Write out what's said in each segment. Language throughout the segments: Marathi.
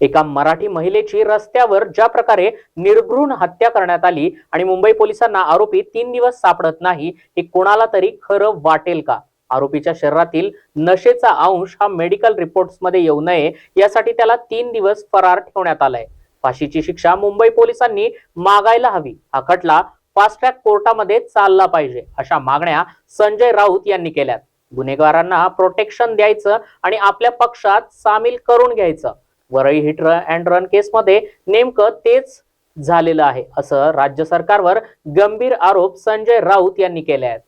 एका मराठी महिलेची रस्त्यावर ज्या प्रकारे निर्घृण हत्या करण्यात आली आणि मुंबई पोलिसांना आरोपी तीन दिवस सापडत नाही हे कोणाला तरी खरं वाटेल का? आरोपीच्या शरीरातील नशेचा अंश हा मेडिकल रिपोर्ट्समध्ये येऊ नये यासाठी त्याला तीन दिवस फरार ठेवण्यात आलाय. फाशीची शिक्षा मुंबई पोलिसांनी मागायला हवी. हा खटला फास्ट ट्रॅक कोर्टामध्ये चालला पाहिजे अशा मागण्या संजय राऊत यांनी केल्यात. गुन्हेगारांना प्रोटेक्शन द्यायचं आणि आपल्या पक्षात सामील करून घ्यायचं. वरळी हिट अँड रन केसमध्ये नेमकं तेच झालेलं आहे असं राज्य सरकारवर गंभीर आरोप संजय राऊत यांनी केले आहेत.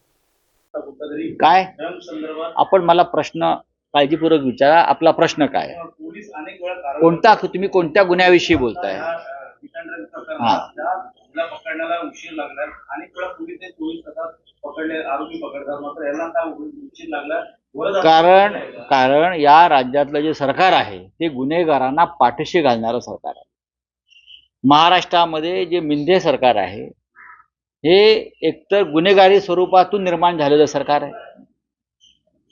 काय? आपण मला प्रश्न काळजीपूर्वक विचारा. आपला प्रश्न काय? पोलीस अनेक वेळा कारवाई कोणता तुम्ही कोणत्या गुन्ह्याविषयी बोलताय? हा. पकडण्याला उशीर लागला अनेक वेळा पोलीस ते चोवीस तासात पकडले आरोपी पकडतात मात्र याला काय उशीर लागला. वर जाऊन- कारण कारण या राज्यातलं जे सरकार आहे ते गुन्हेगारांना पाठीशी घालणारं सरकार आहे. महाराष्ट्रामध्ये जे मिंधे सरकार आहे हे एकतर गुन्हेगारी स्वरूपातून निर्माण झालेलं सरकार आहे.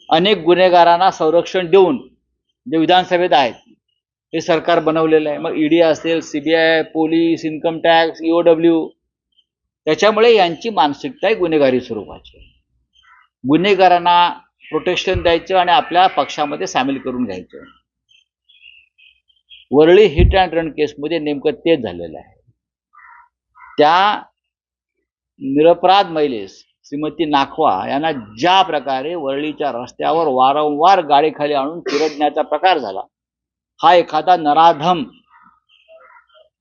अनेक गुन्हेगारांना संरक्षण देऊन जे विधानसभेत आहेत हे सरकार बनवलेलं आहे. मग ईडी असेल CBI police income tax EOW त्याच्यामुळे यांची मानसिकता आहे गुन्हेगारी स्वरूपाची गुन्हेगारांना प्रोटेक्शन द्यायचं आणि आपल्या पक्षामध्ये सामील करून घ्यायचं. वरळी हिट अँड रन केसमध्ये नेमकं तेच झालेलं आहे. त्या निरपराध महिलेस श्रीमती नाखवा यांना ज्या प्रकारे वरळीच्या रस्त्यावर वारंवार गाडीखाली आणून चिरडण्याचा प्रकार झाला हा एखादा नराधम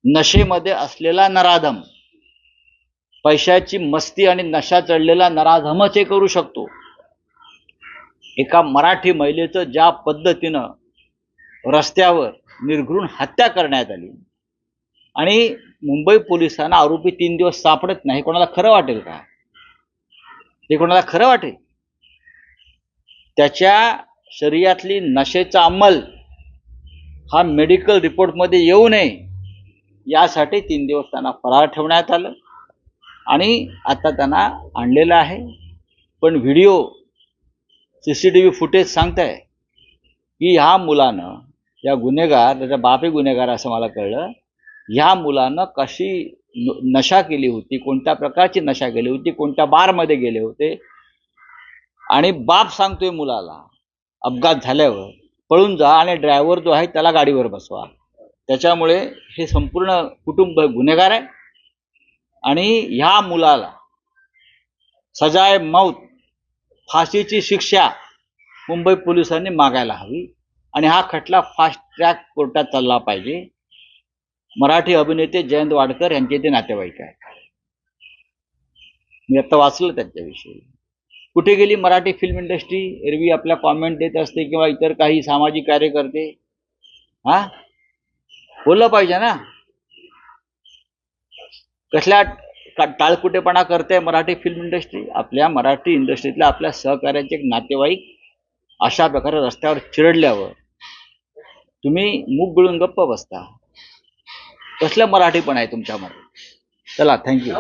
नशेमध्ये असलेला नराधम पैशाची मस्ती आणि नशा चढलेला नराधमच हे करू शकतो. एका मराठी महिलेचं ज्या पद्धतीनं रस्त्यावर निर्घृण हत्या करण्यात आली आणि मुंबई पोलिसांना आरोपी तीन दिवस सापडत नाही कोणाला खरं वाटेल का? हे कोणाला खरं वाटेल? त्याच्या शरीरातली नशेचा अंमल हा मेडिकल रिपोर्टमध्ये येऊ नये यासाठी तीन दिवस त्यांना फरार ठेवण्यात आलं आणि आता त्यांना आणलेलं आहे. पण video C C T V footage सांगताय. की ह्या मुलानं या गुन्हेगार त्याचा बापही गुन्हेगार असं मला कळलं ह्या मुलानं कशी न- नशा केली होती कोणत्या प्रकारची नशा केली होती कोणत्या बारमध्ये गेले होते. आणि बाप सांगतोय मुलाला अपघात झाल्यावर पळून जा आणि ड्रायव्हर जो आहे त्याला गाडीवर बसवा. त्याच्यामुळे हे संपूर्ण कुटुंब गुन्हेगार आहे. आणि ह्या मुलाला सजाय मौत फाशीची शिक्षा मुंबई पोलिसांनी मागायला हवी आणि हा खटला फास्ट ट्रॅक कोर्टात चालला पाहिजे. मराठी अभिनेते जयंत वाडकर यांचे ते नातेवाईक आहे मी आता वाचलं त्यांच्याविषयी. कुठे गेली मराठी फिल्म इंडस्ट्री एरवी आपल्या कॉमेंट देत असते किंवा इतर काही सामाजिक कार्यकर्ते? हा? बोललं पाहिजे ना. कसल्या टा- टाळकुटेपणा करते मराठी फिल्म इंडस्ट्री आपल्या मराठी इंडस्ट्रीतल्या आपल्या सहकार्याचे एक नातेवाईक अशा प्रकारे रस्त्यावर चिरडल्यावर तुम्ही मूग गळून गप्प बसता. कसलं मराठी पण आहे तुमच्यामध्ये? चला थँक्यू